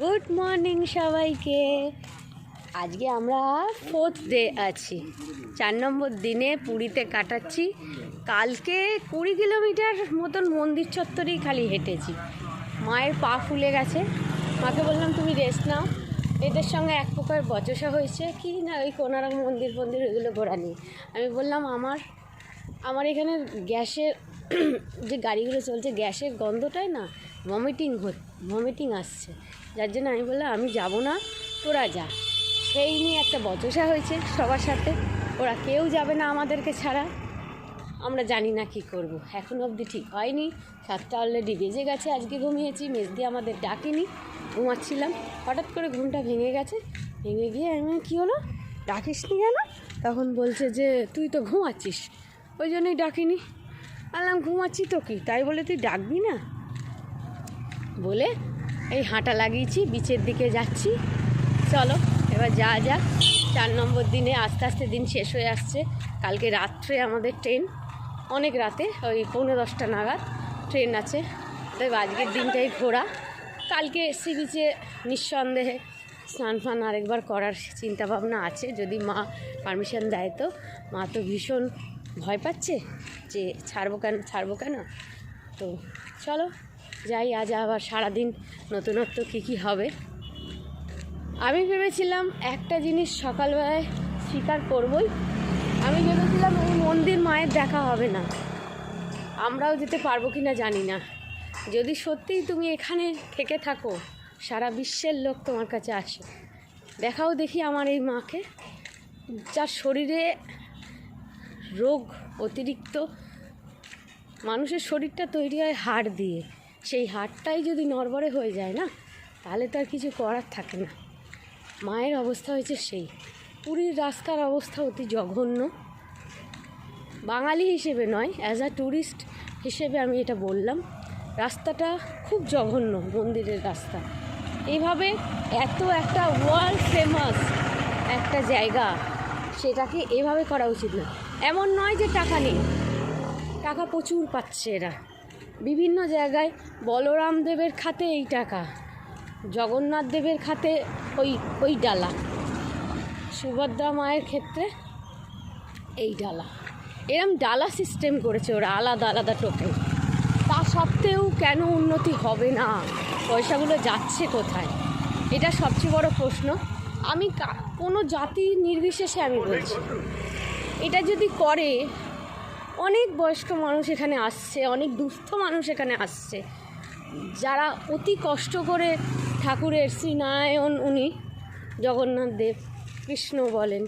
Good morning সবাইকে। আজকে আমরা ফোর্থ ডে আছি। চার নম্বর দিনে পুরীতে কাটাচ্ছি। কালকে কুড়ি কিলোমিটার মতন মন্দির চত্বরেই খালি হেঁটেছি। মায়ের পা ফুলে গেছে। মাকে বললাম, তুমি রেস্ট নাও। এদের সঙ্গে এক প্রকার বচসা হয়েছে। কি না ওই কোনারক মন্দির ফন্দির ওইগুলো ঘোরা নিয়ে আমি বললাম, আমার আমার এখানে গ্যাসের যে গাড়িগুলো চলছে, গ্যাসের গন্ধটাই না ভমিটিং ভমিটিং আসছে। যার জন্য আমি বললাম, আমি যাব না, তোরা যা। সেই নিয়ে একটা বচসা হয়েছে সবার সাথে। ওরা কেউ যাবে না আমাদেরকে ছাড়া। আমরা জানি না কি করব। এখন অবধি ঠিক হয়নি। সাতটা অলরেডি বেজে গেছে, আজকে ঘুমিয়েছি। মেজ দিয়ে আমাদের ডাকেনি, ঘুমাচ্ছিলাম। হঠাৎ করে ঘুমটা ভেঙে গেছে। ভেঙে গিয়ে আমি, কী হলো? ডাকিস নি কেন? তখন বলছে যে, তুই তো ঘুমাচ্ছিস। ওই জন্যই ডাকিনি। আলাম ঘুমাচ্ছি তো কি? তাই বলে তুই ডাকবি না? বলে এই হাঁটা লাগিয়েছি, বিচের দিকে যাচ্ছি। চলো, এবার যা যা চার নম্বর দিনে আস্তে আস্তে দিন শেষ হয়ে আসছে। কালকে রাত্রে আমাদের ট্রেন, অনেক রাতে, ওই পৌনে দশটা নাগাদ ট্রেন আছে। তাই আজকের দিনটাই ঘোরা। কালকে সি বিচে, নিঃসন্দেহে স্নান ফান আরেকবার করার চিন্তা ভাবনা আছে। যদি মা পারমিশন দেয় তো, মা তো ভীষণ ভয় পাচ্ছে যে ছাড়বো কেন ছাড়বো কেন? তো চলো। যাই, আজ আবার সারাদিন নতুনত্ব কী কী হবে? আমি ভেবেছিলাম একটা জিনিস সকালবেলায় স্বীকার করবই। আমি ভেবেছিলাম এই মন্দির মায়ের দেখা হবে না। আমরাও যেতে পারব কি না জানি না। যদি সত্যিই তুমি এখানে থেকে থাকো, সারা বিশ্বের লোক তোমার কাছে আসে। দেখাও দেখি আমার এই মাকে, যার শরীরে রোগ অতিরিক্ত। মানুষের শরীরটা তৈরি হয় হাড় দিয়ে। সেই হাটটাই যদি নড়বড়ে হয়ে যায় না, তাহলে তো আর কিছু করার থাকে না। মায়ের অবস্থা হয়েছে সেই। পুরীর রাস্তার অবস্থা অতি জঘন্য। বাঙালি হিসেবে নয় অ্যাজ আ ট্যুরিস্ট হিসেবে আমি এটা বললাম, রাস্তাটা খুব জঘন্য মন্দিরের রাস্তা। এইভাবে এত একটা ওয়ার্ল্ড ফেমাস একটা জায়গা, সেটাকে এভাবে করা উচিত না। এমন নয় যে টাকা নেই। টাকা প্রচুর পাচ্ছে এরা। বিভিন্ন জায়গায় বলরাম দেবের খাতে এই টাকা, জগন্নাথ দেবের খাতে ওই ওই ডালা। সুভদ্রা মায়ের ক্ষেত্রে এই ডালা। এরম ডালা সিস্টেম করেছে ওরা, আলাদা আলাদা টোকেন তা সত্ত্বেও কেন উন্নতি হবে না? পয়সাগুলো যাচ্ছে কোথায়? এটা সবচেয়ে বড় প্রশ্ন। আমি কোনো জাতি নির্বিশেষে আমি বলছি। এটা যদি করে অনেক বয়স্ক মানুষ এখানে আসছে, অনেক দুস্থ মানুষ এখানে আসছে। যারা অতি কষ্ট করে ঠাকুরের শ্রীনারায়ণ উনি জগন্নাথ দেব, কৃষ্ণ বলেন,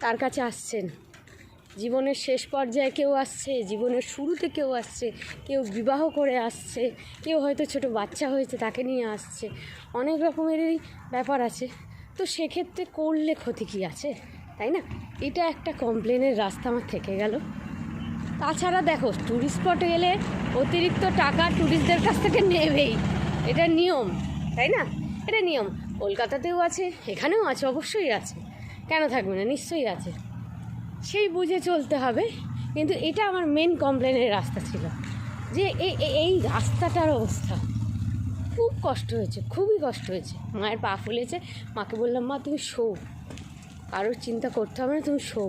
তার কাছে আসছেন। জীবনের শেষ পর্যায়ে কেউ আসছে, জীবনের শুরুতে কেউ আসছে, কেউ বিবাহ করে আসছে, কেউ হয়তো ছোট বাচ্চা হয়েছে তাকে নিয়ে আসছে। অনেক রকমেরই ব্যাপার আছে। তো সেক্ষেত্রে করলে ক্ষতি কী আছে? তাই না? এটা একটা কমপ্লেনের রাস্তা আমার থেকে গেল। তাছাড়া দেখো ট্যুরিস্ট স্পটে গেলে অতিরিক্ত টাকা ট্যুরিস্টদের কাছ থেকে নেবেই। এটা নিয়ম, তাই না? এটা নিয়ম। কলকাতাতেও আছে, এখানেও আছে, অবশ্যই আছে। কেন থাকবে না? নিশ্চয়ই আছে। সেই বুঝে চলতে হবে। কিন্তু এটা আমার মেন কমপ্লেনের রাস্তা ছিল। যে এই রাস্তাটার অবস্থা। খুব কষ্ট হয়েছে, খুবই কষ্ট হয়েছে। মায়ের পা ফুলেছে। মাকে বললাম, মা, তুমি শো। কারোর চিন্তা করতে হবে না, তুমি শো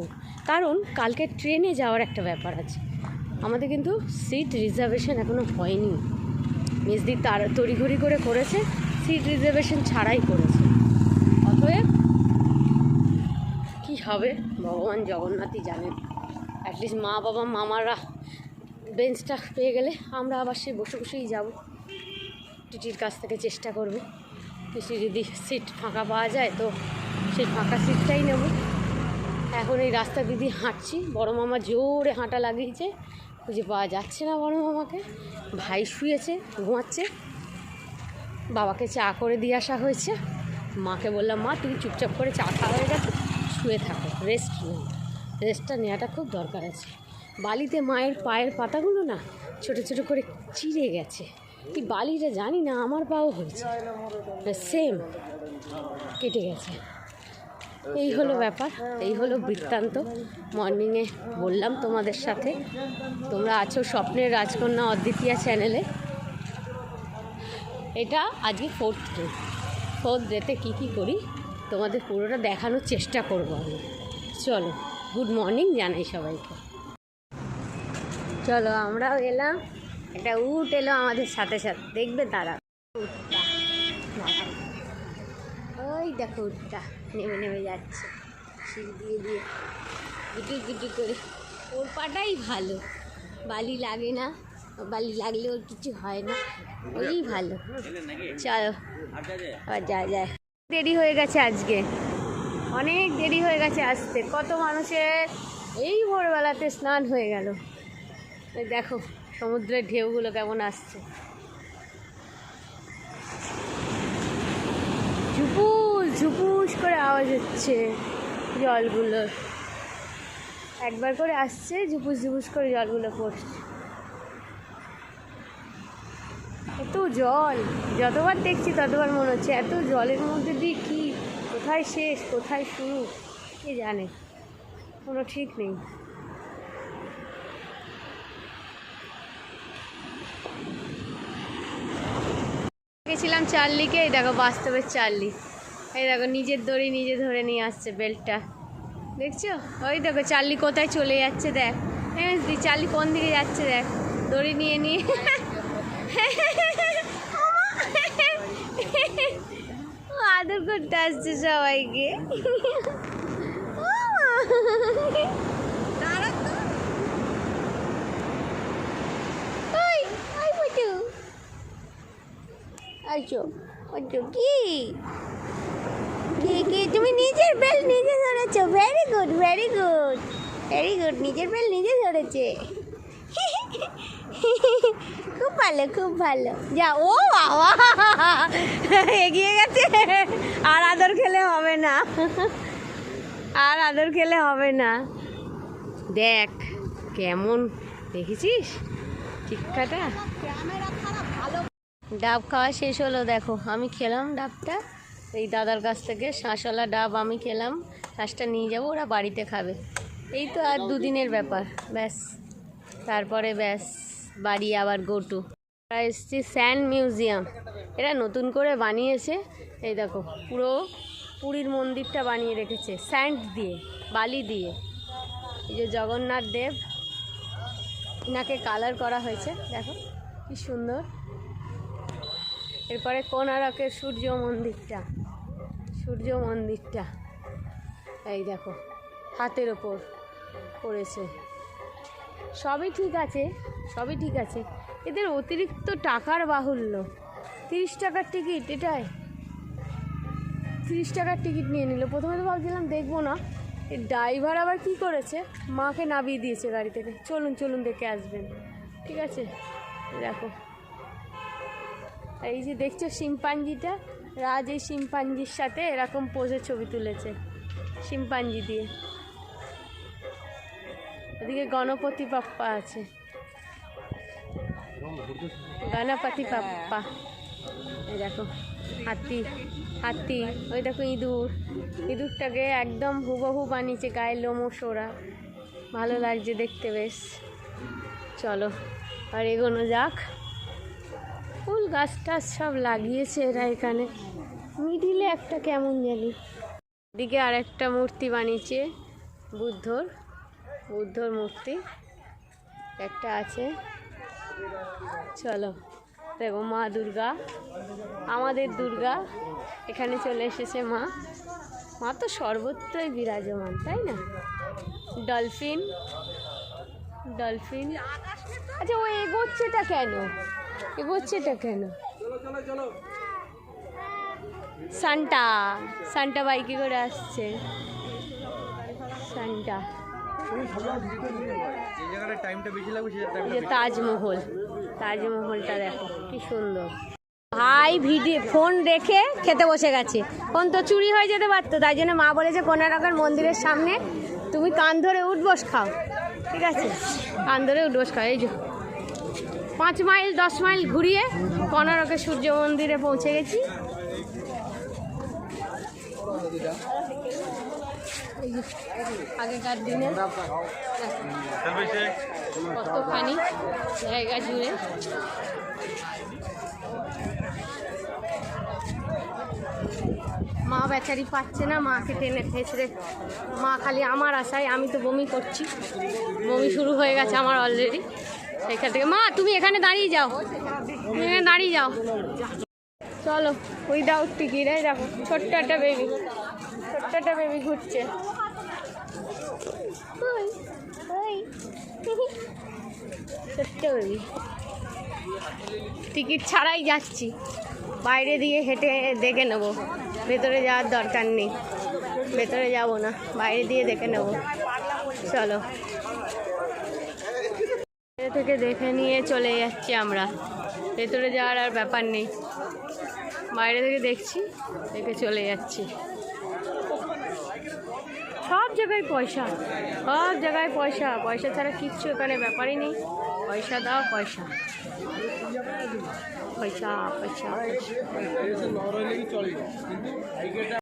কারণ কালকে ট্রেনে যাওয়ার একটা ব্যাপার আছে। আমাদের কিন্তু সিট রিজার্ভেশন এখনও হয়নি। মেজদি তার তড়িঘড়ি করে করেছে, সিট রিজার্ভেশন ছাড়াই করেছে। অতএব কী হবে? ভগবান জগন্নাথই জানেন। অ্যাটলিস্ট মা বাবা, মামারা বেঞ্চটা পেয়ে গেলে আমরা আবার সেই বসে বসেই যাব। টিটির কাছ থেকে চেষ্টা করব। কিছু যদি সিট ফাঁকা পাওয়া যায় তো সেই ফাঁকা সিটটাই নেব। এখন এই রাস্তা দিদি হাঁটছি। বড় মামা জোরে হাঁটা লাগিয়েছে। খুঁজে পাওয়া যাচ্ছে না বড় মামাকে। ভাই শুয়েছে, ঘুমাচ্ছে। বাবাকে চা করে দিয়ে আসা হয়েছে। মাকে বললাম, মা, তুমি চুপচাপ করে চা খাওয়া হয়ে গেছে? শুয়ে থাকো রেস্ট নেও। রেস্টটা নেওয়াটা খুব দরকার আছে। বালিতে মায়ের পায়ের পাতাগুলো না ছোট ছোট করে চিড়ে গেছে। কি বালিটা জানি না, আমার পাও হয়েছে। সেম কেটে গেছে। এই হলো ব্যাপার, এই হলো বৃত্তান্ত। মর্নিংয়ে বললাম তোমাদের সাথে, তোমরা আছো স্বপ্নের রাজকন্যা অদ্বিতীয়া চ্যানেলে এটা আজকে ফোর্থ ডে ফোর্থ ডেতে কী কী করি, তোমাদের পুরোটা দেখানোর চেষ্টা করব আমি। চলো গুড মর্নিং জানাই সবাইকে। চলো আমরাও এলাম, একটা উট এলো আমাদের সাথে সাথে। দেখবে তারা ওই দেখো উটটা নেমে নেমে যাচ্ছে। সিঁড়ি দিয়ে দিয়ে। গুটি গুটি করে। ওর পাটাই ভালো। বালি লাগে না। বালি লাগলে ওর কিছু হয় না। ওই ভালো। চলো, আবার যা যায় দেরি হয়ে গেছে আজকে। অনেক দেরি হয়ে গেছে আসতে। কত মানুষের এই ভোরবেলাতে স্নান হয়ে গেল। দেখো, সমুদ্রের ঢেউগুলো কেমন আসছে। ঝুপুস করে আওয়াজ হচ্ছে জলগুলোর একবার করে আসছে, ঝুপুস ঝুপুস করে জলগুলো পড়ছে। এত জল, যতবার দেখছি ততবার মনে হচ্ছে এত জলের মধ্যে দিয়ে কি, কোথায় শেষ, কোথায় শুরু, কে জানে? কোনো ঠিক নেই। গেছিলাম চার্লিকে, এই দেখো বাস্তবের চার্লি। এই দেখো, নিজের দড়ি নিজে ধরে নিয়ে আসছে বেল্টটা। দেখছ? ওই দেখো, চার্লি কোথায় চলে যাচ্ছে দেখ। হ্যাঁ চার্লি কোন দিকে যাচ্ছে দেখ? দড়ি নিয়ে নিয়ে। আদর করতে আসছে সবাইকে। আচ্ছা আচ্ছা কি? কি তুমি নিজের বেল নিজে ধরেছো। Very good very good very good নিজের বেল নিজে ধরেছে। খুব ভালো খুব ভালো। যা ও বাবা এগিয়ে গেছে। আর আদর খেলে হবে না। আর আদর খেলে হবে না। দেখ কেমন দেখেছিস? টিক্কাটা? ডাব খাওয়া শেষ হলো দেখো আমি খেলাম ডাবটা। এই দাদার কাছ থেকে শাঁসওয়ালা ডাব আমি খেলাম, শাঁসটা নিয়ে যাব, ওরা বাড়িতে খাবে। এই তো আর দুদিনের ব্যাপার, ব্যাস। তারপরে ব্যাস, বাড়ি আবার গোটু। আমরা এসছি স্যান্ড মিউজিয়াম। এরা নতুন করে বানিয়েছে, এই দেখো, পুরো পুরীর মন্দিরটা বানিয়ে রেখেছে স্যান্ড দিয়ে, বালি দিয়ে। এই যে জগন্নাথ দেব এনাকে কালার করা হয়েছে, দেখো, কি সুন্দর। এরপরে কোনারকের সূর্য মন্দিরটা। সূর্য মন্দিরটা এই দেখো, হাতের ওপর করেছে সবই ঠিক আছে, সবই ঠিক আছে। এদের অতিরিক্ত টাকার বাহুল্য। তিরিশ টাকার টিকিট, এটাই। তিরিশ টাকার টিকিট নিয়ে নিল। প্রথমে তো ভাবছিলাম দেখব না। এই ড্রাইভার আবার কি করেছে? মাকে নামিয়ে দিয়েছে গাড়ি থেকে। চলুন চলুন দেখে আসবেন। ঠিক আছে? দেখো। এই যে দেখছ শিম্পাঞ্জিটা? রাজ এই শিম্পাঞ্জির সাথে এরকম পোজে ছবি তুলেছে, শিম্পাঞ্জি দিয়ে। ওদিকে গণপতি পাপ্পা আছে। গণপতি এই দেখো, হাতি হাতি, ওই দেখো ইঁদুর। ইঁদুরটাকে একদম হুবহু বানিয়েছে গায়ের লোমো সোরা ভালো লাগছে দেখতে বেশ। চলো, আর এগোনো যাক। ফুল গাছ টাছ সব লাগিয়েছে এরা এখানে। মিডিলে একটা কেমন জানি। দিকে আর একটা মূর্তি বানিয়েছে বুদ্ধর বুদ্ধর মূর্তি। একটা আছে। চলো, দেখো মা দুর্গা, আমাদের দুর্গা এখানে চলে এসেছে মা। মা তো সর্বত্রই বিরাজমান, তাই না? Dolphin dolphin. আচ্ছা ও এগোচ্ছেটা কেন? এগোচ্ছেটা কেন? সান্টা সান্টা বাইকে করে আসছে। সান্টা। তাজমহল, তাজমহলটা দেখো, কি সুন্দর। ভাই ভিডিও ফোন রেখে খেতে বসে গেছে। ফোন তো চুরি হয়ে যেতে পারতো, তাই জন্য মা বলেছে কোনারকের মন্দিরের সামনে তুমি কান ধরে উঠবস খাও। ঠিক আছে? কান ধরে উঠবস খাও, এই যে। পাঁচ মাইল, দশ মাইল ঘুরিয়ে কোনারকের সূর্য মন্দিরে পৌঁছে গেছি। আগেকার দিনে কতখানি জায়গা জুড়ে। মা বেচারি পাচ্ছে না, মাকে টেনে খেঁচড়ে মা খালি আমার আশায়, আমি তো বমি করছি। বমি শুরু হয়ে গেছে আমার অলরেডি সেখান থেকে, মা, তুমি এখানে দাঁড়িয়ে যাও। তুমি এখানে দাঁড়িয়ে যাও। চলো দাও টিকিট এই দেখো ছোট্ট একটা বেবি ছোট্ট একটা বেবি ঘুরছে। ছোট্ট বেবি টিকিট ছাড়াই যাচ্ছি। বাইরে দিয়ে হেঁটে দেখে নেব। ভেতরে যাওয়ার দরকার নেই। ভেতরে যাব না বাইরে দিয়ে দেখে নেব। চলো। বাইরে থেকে দেখে নিয়ে চলে যাচ্ছি আমরা। ভেতরে যাওয়ার আর ব্যাপার নেই। বাইরে থেকে দেখছি, দেখে চলে যাচ্ছি। সব জায়গায় পয়সা, সব জায়গায় পয়সা। পয়সা ছাড়া কিচ্ছু এখানে ব্যাপারই নেই। পয়সা দাও পয়সা পয়সা পয়সা।